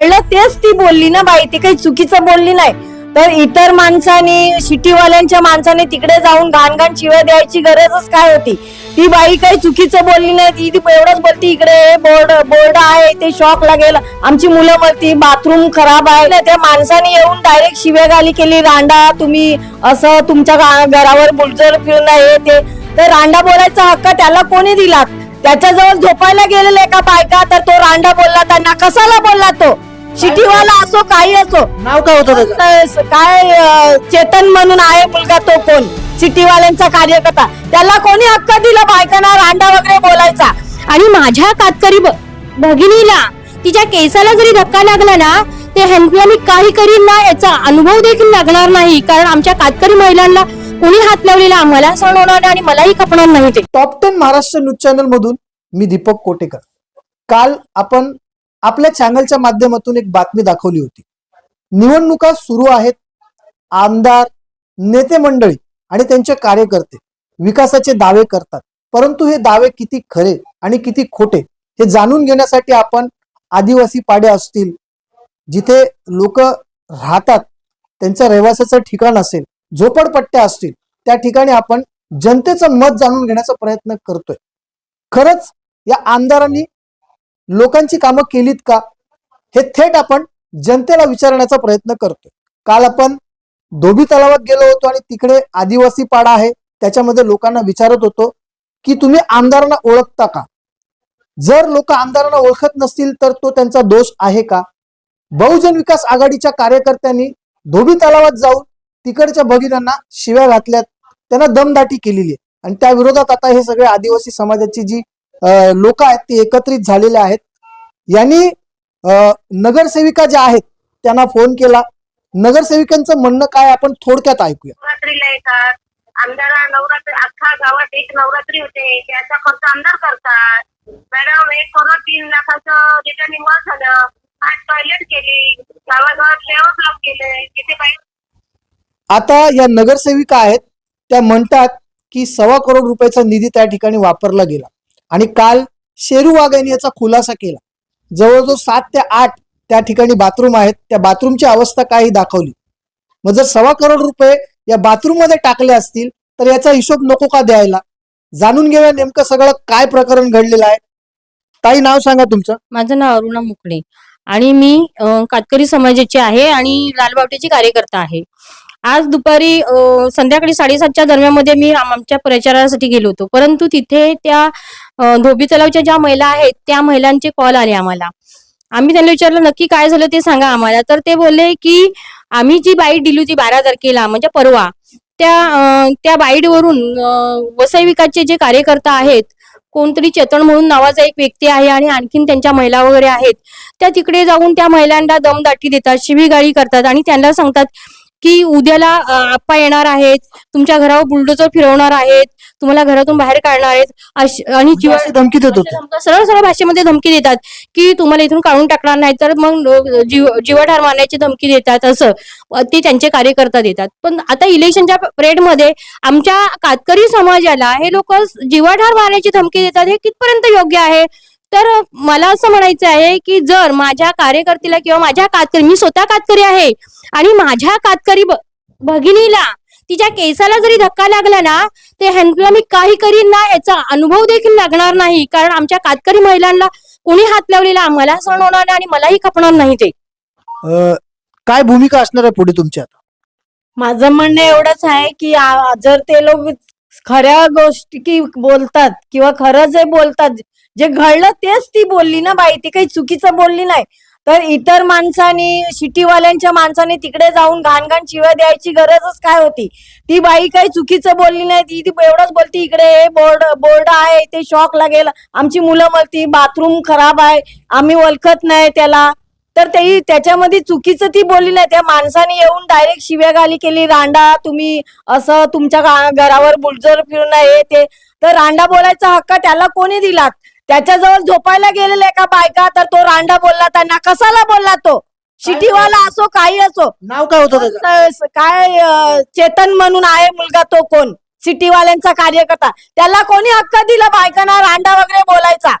कळलं? तेच ती बोलली ना बाई ती काही चुकीचं बोलली नाही. तर इतर माणसाने शिटीवाल्यांच्या माणसाने तिकडे जाऊन घाण घाण शिव्या द्यायची गरजच काय होती? ती बाई काही चुकीचं बोलली नाही ती ती एवढंच बोलती इकडे बोर्ड बोर्ड आहे ते शॉक लागेल आमची मुलं बोलती बाथरूम खराब आहे. ना त्या माणसाने येऊन डायरेक्ट शिव्या गाली केली रांडा तुम्ही असं तुमच्या घरावर बुलजर फिरणं हे ते. तर रांडा बोलायचा हक्क त्याला कोणी दिला? त्याच्याजवळ झोपायला गेलेला का बायका तर तो रांडा बोलला त्यांना कसाला बोलला तो? शिटीवाला असो काही असो. नाव काय होतं त्याचं? काय अं, चेतन म्हणून आहे मुलगा तो कोण? सिटीवाल्यांचा कार्यकर्ता. त्याला कोणी हक्क दिला? बायकांना रांडा वगैरे बोलायचा. आणि माझ्या कातकरी ब- भगिनीला तिच्या केसाला जरी धक्का लागला ना ते हॅन्डला मी काही करीन ना याचा अनुभव देखील लागणार नाही. कारण आमच्या कातकरी महिलांना कोणी हात लावलेला आम्हाला सहन होणार नाही आणि मलाही खपणार नाही ते. Top ten Maharashtra news channel मधून मी दीपक कोटेकर. काल आपण आपल्या चॅनलच्या माध्यमातून एक बातमी दाखवली होती. निवडणुका सुरू आहेत. आमदार नेते मंडळी आणि त्यांचे कार्यकर्ते विकासाचे दावे करतात. परंतु हे दावे किती खरे आणि किती खोटे हे जाणून घेण्यासाठी आपण आदिवासी पाड्या असतील जिथे लोक राहतात त्यांचं रहिवासाचं ठिकाण असेल झोपडपट्ट्या असतील त्या ठिकाणी आपण जनतेचं मत जाणून घेण्याचा प्रयत्न करतोय. खरंच या आमदारांनी लोकांची कामं केलीत का? हे थेट आपण जनतेला विचारण्याचा प्रयत्न करतोय. काल आपण धोबी तलावात गेलो होतो आणि तिकडे आदिवासी पाडा आहे त्याच्यामध्ये लोकांना विचारत होतो की तुम्ही आमदारांना ओळखता का? जर लोक आमदारांना ओळखत नसतील तर तो त्यांचा दोष आहे का? बहुजन विकास आघाडीच्या कार्यकर्त्यांनी धोबी तलावात जाऊन तिकडच्या भगिनांना शिव्या घातल्यात त्यांना दमदाटी केलेली आहे. आणि त्या विरोधात आता हे सगळे आदिवासी समाजाची जी लोक आहेत ते एकत्रित झालेले आहेत. यांनी नगरसेविका ज्या आहेत त्यांना फोन केला. नगरसेविकांचं म्हणणं काय आपण थोडक्यात ऐकूया. नवरात्रीला येतात. आमदार नवरात्री अख्खा गावात एक नवरात्री होते. त्याचा खर्च आमदार करतात. मॅडम एक करोड तीन लाखाचं रिटर्निंग वर झालं. आज टॉयलेट केली. गावागावात लेअर ब्लॉक केले. तिथे बाई आता या नगरसेविका आहेत त्या म्हणतात की सव्वा करोड रुपयाचा निधी त्या ठिकाणी वापरला गेला. आणि काल शेरू वाघ यांनी याचा खुलासा केला. जवळजवळ सात ते आठ त्या ठिकाणी बाथरूम आहेत. त्या बाथरूमची अवस्था काही दाखवली. मग जर सव्वा करोड रुपये या बाथरूममध्ये टाकले असतील तर याचा हिशोब नको का द्यायला? जाणून घेऊया नेमकं सगळं काय प्रकरण घडलेलं आहे. ताई नाव सांगा तुमचं. माझं नाव अरुणा मुकडे आणि मी कातकरी समाजाची आहे आणि लालबावटीची कार्यकर्ता आहे. आज दुपारी संध्याकाळी साडेसातच्या दरम्यानमध्ये मी आमच्या प्रचारासाठी गेलो होतो. परंतु तिथे त्या धोबी तलावच्या ज्या महिला आहेत त्या महिलांचे कॉल आले आम्हाला. आम्ही त्यांना विचारलं नक्की काय झालं ते सांगा आम्हाला. तर ते बोलले की आम्ही जी बाईट दिली होती बारा तारखेला म्हणजे परवा त्या त्या बाईटवरून वसई विकासचे जे कार्यकर्ता आहेत कोणतरी चेतन म्हणून नावाचा एक व्यक्ती आहे आणि आणखीन त्यांच्या महिला वगैरे आहेत त्या तिकडे जाऊन त्या महिलांना दमदाटी देतात शिवीगाळी करतात आणि त्यांना सांगतात की उद्याला आप्पा येणार आहेत तुमच्या घरावर बुलडोजर फिरवणार आहेत तुम्हाला घरातून बाहेर काढणार आहेत आणि जीवा- अशी धमकी देत होते. सरळ सरळ भाषेमध्ये धमकी देतात की तुम्हाला इथून काढून टाकणार नाही तर मग जीव जीवाठार मारण्याची धमकी देतात असं. ते त्यांचे कार्यकर्ता देतात. पण आता इलेक्शनच्या पिरियडमध्ये आमच्या कातकरी समाजाला हे लोक जीवाठार मारण्याची धमकी देतात हे कितपर्यंत योग्य आहे? तर मला असं म्हणायचं आहे की जर माझ्या कार्यकर्तीला किंवा माझ्या कातकरी मी स्वतः कातकरी आहे आणि माझ्या कातकरी भगिनीला तिच्या केसाला जरी धक्का लागला ना ते हॅन्डला मी काही करीन ना याचा अनुभव देखील लागणार नाही. कारण आमच्या कातकरी महिलांना कोणी हात लावलेला आम्हाला सहन होणार नाही आणि मलाही खपणार नाही ते. काय भूमिका असणार आहे पुढे तुमची आता माझं म्हणणं एवढंच आहे की जर ते लोक खऱ्या गोष्टी की बोलतात किंवा खरं जे बोलतात जे घडलं तेच ती बोलली ना बाई ती काही चुकीचं बोलली नाही. तर इतर माणसाने शिटीवाल्यांच्या माणसाने तिकडे जाऊन घाण घाण शिव्या द्यायची गरजच काय होती? ती बाई काही चुकीचं बोलली नाही ती ती एवढंच बोलती इकडे हे बोर्ड बोर्ड आहे ते शॉक लागेल. आमची मुलं म्हणती बाथरूम खराब आहे आम्ही ओळखत नाही त्याला. तर ते त्याच्यामध्ये चुकीचं ती बोलली नाही. त्या माणसाने येऊन डायरेक्ट शिव्या गाली केली रांडा तुम्ही असं तुमच्या घरावर बुलजर फिरून हे ते. तर रांडा बोलायचा हक्क त्याला कोणी दिला त्याच्याजवळ झोपायला गेलेले का बायका तर तो रांडा बोलला त्यांना. कसाला बोलला तो? शिटीवाला असो काही असो. नाव काय होतं त्याचं? स- काय अं, चेतन म्हणून आहे मुलगा तो कोण? सिटीवाल्यांचा कार्यकर्ता. त्याला कोणी हक्क दिला बायकांना रांडा वगैरे बोलायचा?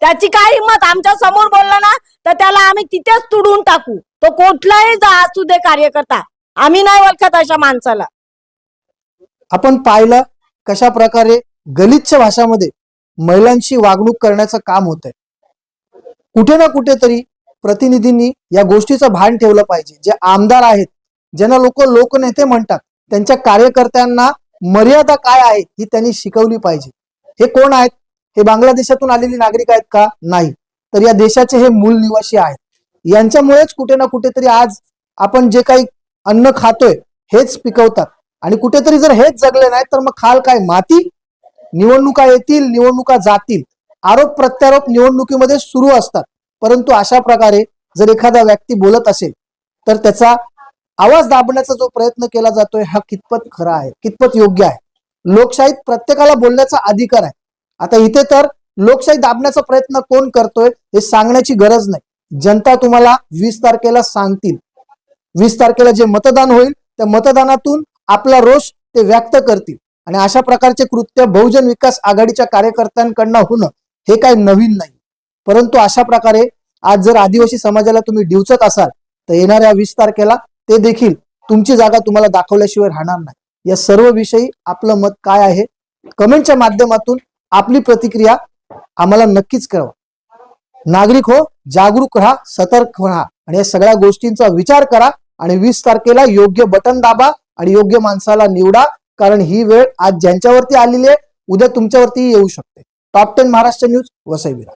त्याची काय हिंमत? आमच्यासमोर बोलला ना तर त्याला आम्ही तिथेच तुडून टाकू. तो कुठलाही जा असू दे कार्यकर्ता. आम्ही नाही ओळखत अशा माणसाला. आपण पाहिलं कशा प्रकारे गलिच्छ भाषामध्ये महिलांशी वागणूक करण्याचं काम होत आहे कुठे ना कुठेतरी प्रतिनिधींनी या गोष्टीचं भान ठेवलं पाहिजे. जे आमदार आहेत ज्यांना लोक लोकनेते म्हणतात त्यांच्या कार्यकर्त्यांना मर्यादा काय आहे ही त्यांनी शिकवली पाहिजे. हे कोण आहेत? हे बांगलादेशातून आलेली नागरिक आहेत का? नाही. तर या देशाचे हे मूल निवासी आहेत. यांच्यामुळेच कुठे ना कुठेतरी आज आपण जे काही अन्न खातोय हेच पिकवतात. आणि कुठेतरी जर हेच जगले नाही तर मग खाल काय? माती? निवडणुका येतील निवडणुका जातील. आरोप प्रत्यारोप निवडणुकीमध्ये सुरू असतात. परंतु अशा प्रकारे जर एखादा व्यक्ती बोलत असेल तर त्याचा आवाज दाबण्याचा जो प्रयत्न केला जातोय हा कितपत खरा आहे कितपत योग्य आहे? लोकशाहीत प्रत्येकाला बोलण्याचा अधिकार आहे. आता इथे तर लोकशाही दाबण्याचा प्रयत्न कोण करतोय हे सांगण्याची गरज नाही. जनता तुम्हाला वीस तारखेला सांगतील. वीस तारखेला जे मतदान होईल त्या मतदानातून आपला रोष ते व्यक्त करतील. आणि अशा प्रकारचे कृत्य बहुजन विकास आघाडीच्या कार्यकर्त्यांकडनं होणं हे काही नवीन नाही. परंतु अशा प्रकारे आज जर आदिवासी समाजाला तुम्ही डिवचत असाल तर येणाऱ्या वीस तारखेला ते देखील तुमची जागा तुम्हाला दाखवल्याशिवाय राहणार नाही. या सर्व विषयी आपलं मत काय आहे? कमेंटच्या माध्यमातून आपली प्रतिक्रिया आम्हाला नक्कीच कळवा. नागरिक हो जागरूक राहा सतर्क राहा आणि या सगळ्या गोष्टींचा विचार करा आणि वीस तारखेला योग्य बटन दाबा आणि योग्य माणसाला निवडा. कारण ही वेळ आज ज्यांच्यावरती आलेली आहे उद्या तुमच्यावरती येऊ शकते. Top ten Maharashtra news Vasai Virar